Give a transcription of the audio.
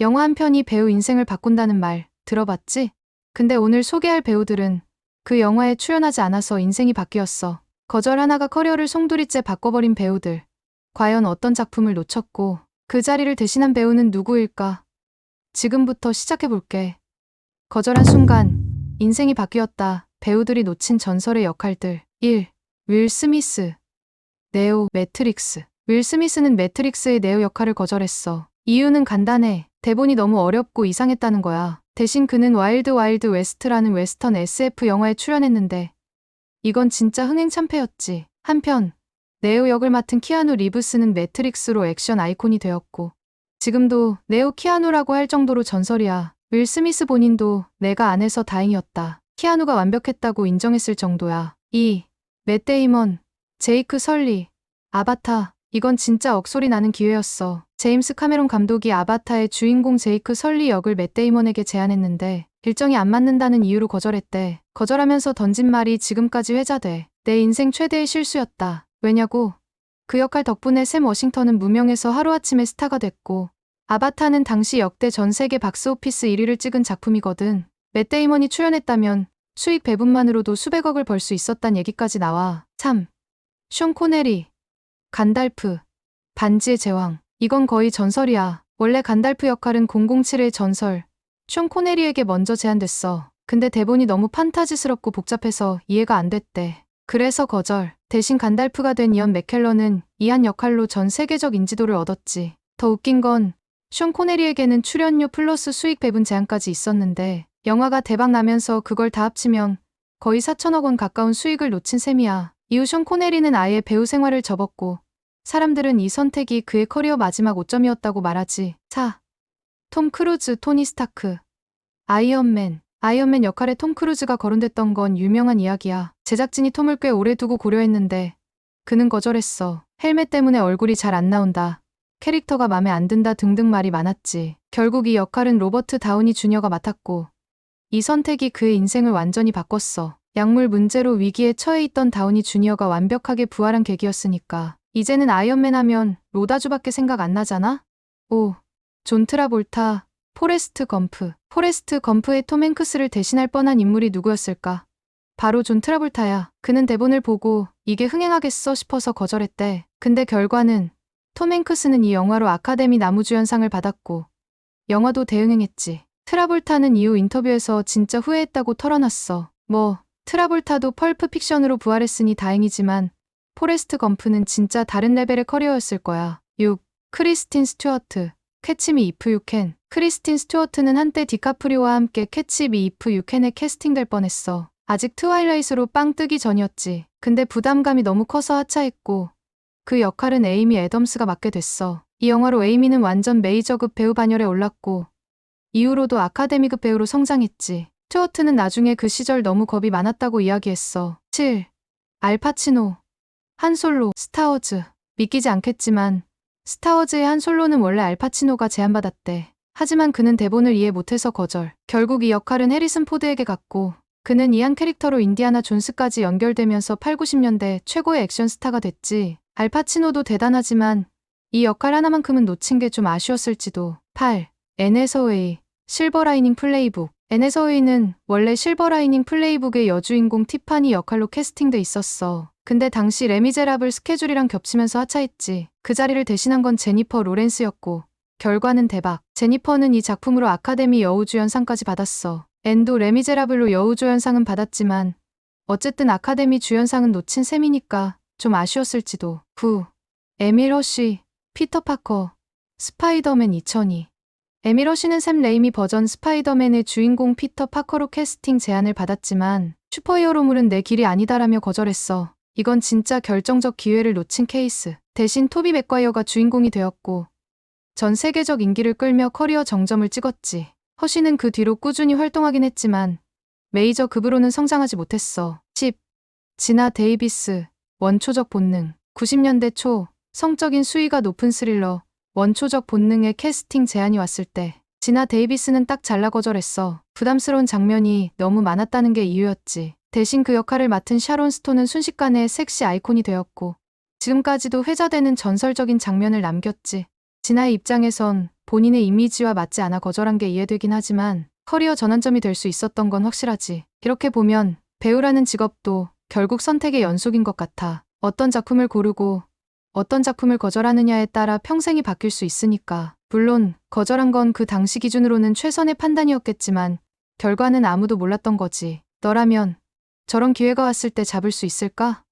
영화 한 편이 배우 인생을 바꾼다는 말 들어봤지? 근데 오늘 소개할 배우들은 그 영화에 출연하지 않아서 인생이 바뀌었어. 거절 하나가 커리어를 송두리째 바꿔버린 배우들. 과연 어떤 작품을 놓쳤고 그 자리를 대신한 배우는 누구일까? 지금부터 시작해볼게. 거절한 순간 인생이 바뀌었다. 배우들이 놓친 전설의 역할들. 1. 윌 스미스. 네오 매트릭스. 윌 스미스는 매트릭스의 네오 역할을 거절했어. 이유는 간단해. 대본이 너무 어렵고 이상했다는 거야. 대신 그는 와일드 와일드 웨스트라는 웨스턴 SF 영화에 출연했는데 이건 진짜 흥행참패였지. 한편 네오 역을 맡은 키아누 리브스는 매트릭스로 액션 아이콘이 되었고 지금도 네오 키아누라고 할 정도로 전설이야. 윌 스미스 본인도 내가 안 해서 다행이었다. 키아누가 완벽했다고 인정했을 정도야. 2. 맷 데이먼, 제이크 설리, 아바타. 이건 진짜 억소리 나는 기회였어. 제임스 카메론 감독이 아바타의 주인공 제이크 설리 역을 맷 데이먼에게 제안했는데 일정이 안 맞는다는 이유로 거절했대. 거절하면서 던진 말이 지금까지 회자돼. 내 인생 최대의 실수였다. 왜냐고? 그 역할 덕분에 샘 워싱턴은 무명에서 하루아침에 스타가 됐고 아바타는 당시 역대 전 세계 박스오피스 1위를 찍은 작품이거든. 맷 데이먼이 출연했다면 수익 배분만으로도 수백억을 벌 수 있었단 얘기까지 나와. 3. 숀 코네리, 간달프, 반지의 제왕. 이건 거의 전설이야. 원래 간달프 역할은 007의 전설, 숀 코네리에게 먼저 제안됐어. 근데 대본이 너무 판타지스럽고 복잡해서 이해가 안 됐대. 그래서 거절. 대신 간달프가 된 이언 맥켈런은 이한 역할로 전 세계적 인지도를 얻었지. 더 웃긴 건 숀 코네리에게는 출연료 플러스 수익 배분 제한까지 있었는데 영화가 대박 나면서 그걸 다 합치면 거의 4천억 원 가까운 수익을 놓친 셈이야. 이후 숀 코네리는 아예 배우 생활을 접었고 사람들은 이 선택이 그의 커리어 마지막 5점이었다고 말하지. 4. 톰 크루즈, 토니 스타크. 아이언맨. 아이언맨 역할에 톰 크루즈가 거론됐던 건 유명한 이야기야. 제작진이 톰을 꽤 오래 두고 고려했는데 그는 거절했어. 헬멧 때문에 얼굴이 잘 안 나온다. 캐릭터가 맘에 안 든다 등등 말이 많았지. 결국 이 역할은 로버트 다우니 주니어가 맡았고 이 선택이 그의 인생을 완전히 바꿨어. 약물 문제로 위기에 처해 있던 다우니 주니어가 완벽하게 부활한 계기였으니까. 이제는 아이언맨 하면 로다주밖에 생각 안 나잖아? 5. 존 트라볼타, 포레스트 검프. 포레스트 검프의 톰 행크스를 대신할 뻔한 인물이 누구였을까? 바로 존 트라볼타야. 그는 대본을 보고 이게 흥행하겠어 싶어서 거절했대. 근데 결과는 톰 행크스는 이 영화로 아카데미 나무주연상을 받았고 영화도 대응행했지. 트라볼타는 이후 인터뷰에서 진짜 후회했다고 털어놨어. 뭐 트라볼타도 펄프 픽션으로 부활했으니 다행이지만 포레스트 검프는 진짜 다른 레벨의 커리어였을 거야. 6. 크리스틴 스튜어트 캐치미 이프 유캔 크리스틴 스튜어트는 한때 디카프리오와 함께 캐치미 이프 유캔에 캐스팅될 뻔했어. 아직 트와일라이트로 빵 뜨기 전이었지. 근데 부담감이 너무 커서 하차했고 그 역할은 에이미 애덤스가 맡게 됐어. 이 영화로 에이미는 완전 메이저급 배우 반열에 올랐고 이후로도 아카데미급 배우로 성장했지. 스튜어트는 나중에 그 시절 너무 겁이 많았다고 이야기했어. 7. 알파치노 한솔로 스타워즈 믿기지 않겠지만 스타워즈의 한솔로는 원래 알파치노가 제안받았대. 하지만 그는 대본을 이해 못해서 거절. 결국 이 역할은 해리슨 포드에게 갔고 그는 이 한 캐릭터로 인디아나 존스까지 연결되면서 8, 90년대 최고의 액션 스타가 됐지. 알파치노도 대단하지만 이 역할 하나만큼은 놓친 게 좀 아쉬웠을지도. 8. 애네서웨이 실버라이닝 플레이북 애네서웨이는 원래 실버라이닝 플레이북의 여주인공 티파니 역할로 캐스팅돼 있었어. 근데 당시 레미제라블 스케줄이랑 겹치면서 하차했지. 그 자리를 대신한 건 제니퍼 로렌스였고 결과는 대박. 제니퍼는 이 작품으로 아카데미 여우주연상까지 받았어. 앤도 레미제라블로 여우주연상은 받았지만 어쨌든 아카데미 주연상은 놓친 셈이니까 좀 아쉬웠을지도. 9. 에밀 허쉬, 피터 파커, 스파이더맨 2002. 에밀 허쉬는 샘 레이미 버전 스파이더맨의 주인공 피터 파커로 캐스팅 제안을 받았지만 슈퍼히어로물은 내 길이 아니다라며 거절했어. 이건 진짜 결정적 기회를 놓친 케이스. 대신 토비 맥과이어가 주인공이 되었고 전 세계적 인기를 끌며 커리어 정점을 찍었지. 허쉬는 그 뒤로 꾸준히 활동하긴 했지만 메이저 급으로는 성장하지 못했어. 10. 지나 데이비스, 원초적 본능. 90년대 초, 성적인 수위가 높은 스릴러, 원초적 본능의 캐스팅 제안이 왔을 때, 지나 데이비스는 딱 잘라 거절했어. 부담스러운 장면이 너무 많았다는 게 이유였지. 대신 그 역할을 맡은 샤론 스톤은 순식간에 섹시 아이콘이 되었고, 지금까지도 회자되는 전설적인 장면을 남겼지. 진아의 입장에선 본인의 이미지와 맞지 않아 거절한 게 이해되긴 하지만 커리어 전환점이 될 수 있었던 건 확실하지. 이렇게 보면 배우라는 직업도 결국 선택의 연속인 것 같아. 어떤 작품을 고르고 어떤 작품을 거절하느냐에 따라 평생이 바뀔 수 있으니까. 물론 거절한 건 그 당시 기준으로는 최선의 판단이었겠지만 결과는 아무도 몰랐던 거지. 너라면 저런 기회가 왔을 때 잡을 수 있을까?